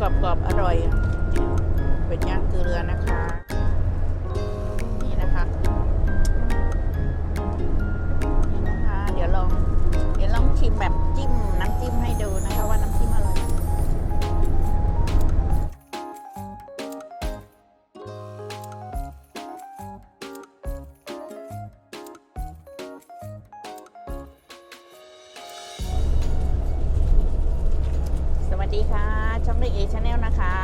กรอบๆอร่อยเป็ดย่างเกลือนะคะ นี่นะคะนี่นะคะ เดี๋ยวลองเดี๋ยวลองชิมแบบจิ้มน้ำจิ้มให้ดูนะคะว่าน้ำจิ้มอร่อยสวัสดีค่ะ ช่องเล็กเอชาแนลนะคะ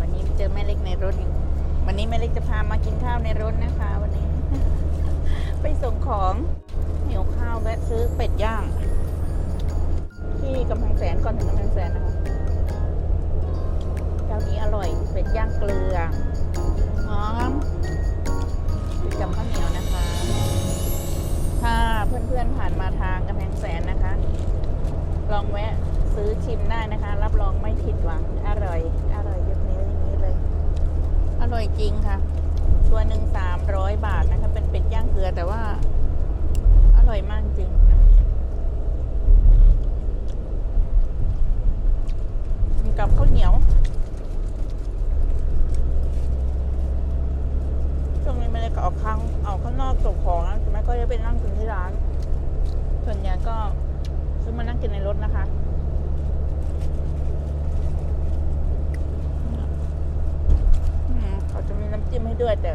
วันนี้เจอแม่เล็กในรถอีกวันนี้แม่เล็กจะพามากินข้าวในรถนะคะ วันนี้ ไปส่งของเหิวข้าวแวะซื้อเป็ดย่าง ที่กำแพงแสนก่อนถึงกำแพงแสนนะคะเจ้านี้อร่อยเป็ดย่างเกลือหอมกับข้าวเหนียวนะคะ ถ้าเพื่อนๆผ่านมาทางกำแพงแสนนะคะ ลองแวะ ชิมได้นะคะ รับรองไม่ผิดหวัง อร่อย อร่อยยกนิ้วอย่างนี้เลย อร่อยจริงค่ะ ตัวหนึ่งสามร้อยบาทนะคะ เป็นเป็ดย่างเกลือแต่ว่า อร่อยมากจริงกินกับข้าวเหนียวช่วงนี้ไม่ได้ก็ออกข้างออกข้างนอกส่งของนะไม่ก็จะไปนั่งกินที่ร้าน ส่วนใหญ่ก็ซื้อมานั่งกินในรถนะคะ อืมเขา จิ้มให้ด้วยแต่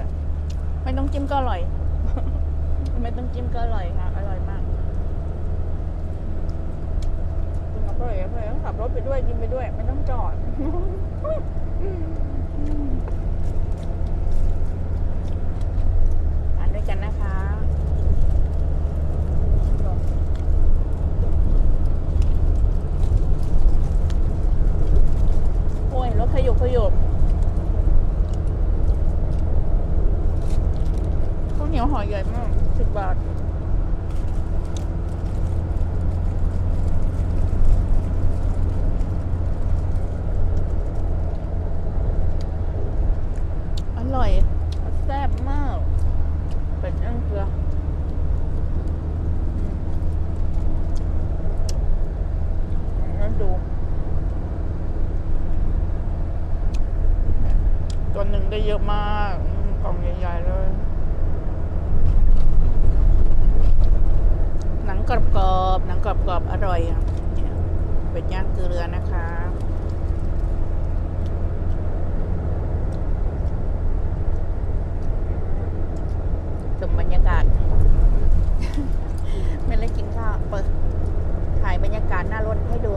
ไม่ต้องจิ้มก็อร่อย ไม่ต้องจิ้มก็อร่อยค่ะ อร่อยมากกินกับพ่อเอ๋พ่อเอ๋ขับรถไปด้วยกินไปด้วย ไม่ต้องจอดทานด้วยกันนะคะ โอ้ยรถขยบขยบข้าวเหนียวห่อใหญ่มากสิบบาท อร่อย แซ่บมาก เป็ดย่างเกลืออืมงั้นดู ตัวหนึ่ง ได้เยอะมากอืมกล่องใหญ่ๆเลย หนังกรอบๆหนังกรอบๆอร่อยอะเนี่ยเป็ดย่างเกลือนะคะชมบรรยากาศ ไม่ได้กินข้าวเปิดถ่ายบรรยากาศหน้ารถให้ดู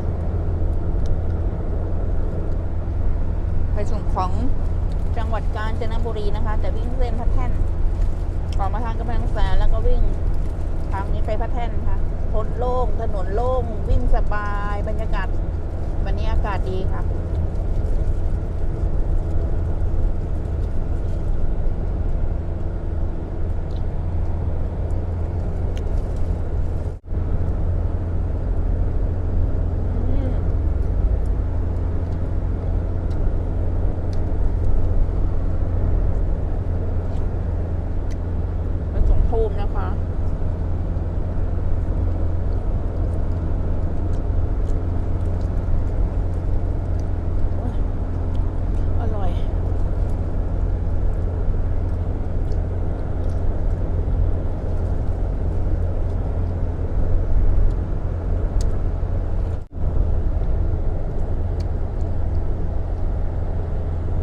ไปส่งของจังหวัดกาญ จนบุรีนะคะ แต่วิ่งเส้นพระแท่นออกมาทางกำแพงแสนแล้วก็วิ่งทางนี้ไปพระแท่นค่ะพ้นโล่งถนนโล่งวิ่งสบายบรรยากาศวันนี้อากาศดีค่ะ ภูมินะคะ โอ้ยอร่อย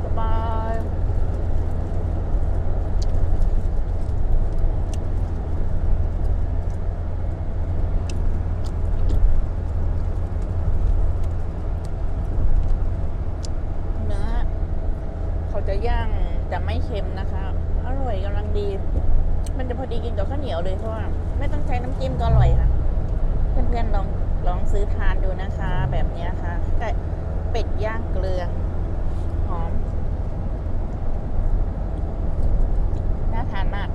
สบาย เนื้อเขาจะย่างแต่ไม่เค็มนะคะ อร่อยกำลังดี มันจะพ อดีกินกับข้าวเหนียวเลยเพราะว่าไม่ต้องใช้น้ำจิ้มก็อร่อยค่ะ เพื่อนๆลองลองซื้อทานดูนะคะ แบบนี้ค่ะไก่เป็ดย่างเกลือหอมน่าทานมาก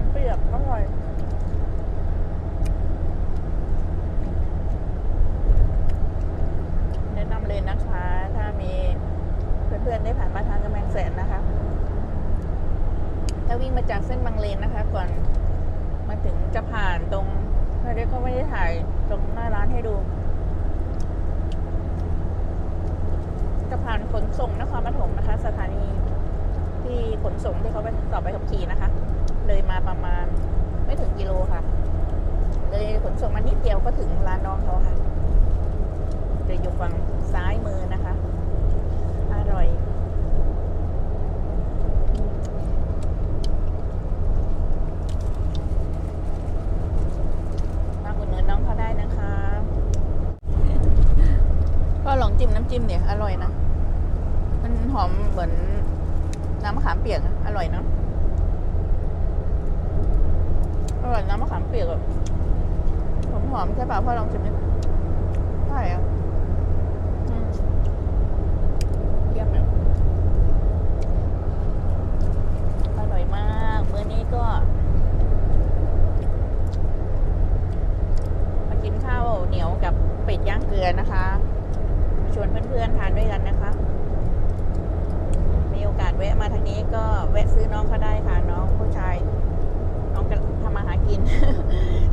ามเปียกอร่แนะนำเลยนะคะ ถ้ามีเพื่อนๆได้ผ่านมาทางกำแพงแสนนะคะ ถ้าวิ่งมาจากเส้นบางเลนนะคะ ก่อนมาถึงจะผ่านตรงเราเด็กก็ไม่ได้ถ่ายตรงหน้าร้านให้ดู ส่งที่เขาไปสอบไปขับขี่นะคะ เลยมาประมาณไม่ถึงกิโลค่ะ เลยขนส่งมานิดเดียวก็ถึงร้านน้องเขาค่ะจะอยู่ฝั่งซ้ายมือนะคะ อร่อยมาอุดหนุนน้องเขาได้นะคะก็ลองจิ้มน้ำจิ้มเนี่ยอร่อยนะ มันหอมเหมือน น้ำมะขามเปียกอะอร่อยเนาะอร่อยน้ำมะขามเปียกอะหอมหอมๆใช่ป่ะพ่อลองชิมดิใช่อะอืมเยี่ยมเลยอร่อยมากมื้อนี้ก็ มากินข้าวเหนียวกับเป็ดย่างเกลือนะคะมาชวนเพื่อนๆทานด้วยกันนะคะ โอกาสแวะมาทางนี้ก็แวะซื้อน้องเขาได้ค่ะ น้องผู้ชาย น้องทำมาหากิน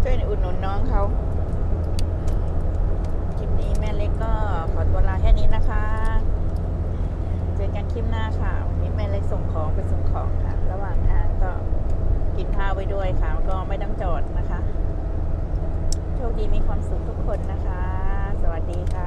ช่วยอุดหนุนน้องเขาคลิปนี้แม่เล็กก็ขอตัวลาแค่นี้นะคะ เจอกันคลิปหน้าค่ะ วันนี้แม่เล็กส่งของไปส่งของค่ะ ระหว่างทางก็กินข้าวไปด้วยค่ะ ก็ไม่ต้องจอดนะคะ โชคดีมีความสุขทุกคนนะคะ สวัสดีค่ะ